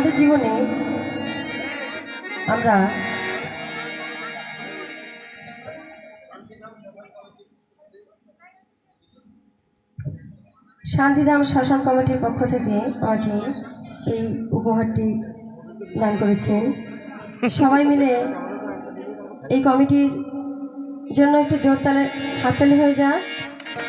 আমাদের জীবনে আমরা শান্তিধাম শাসন কমিটির পক্ষ থেকে আমাকে এই উপহারটি দান করেছেন। সবাই মিলে এই কমিটির জন্য একটু জোরতালে হাততালি হয়ে যায়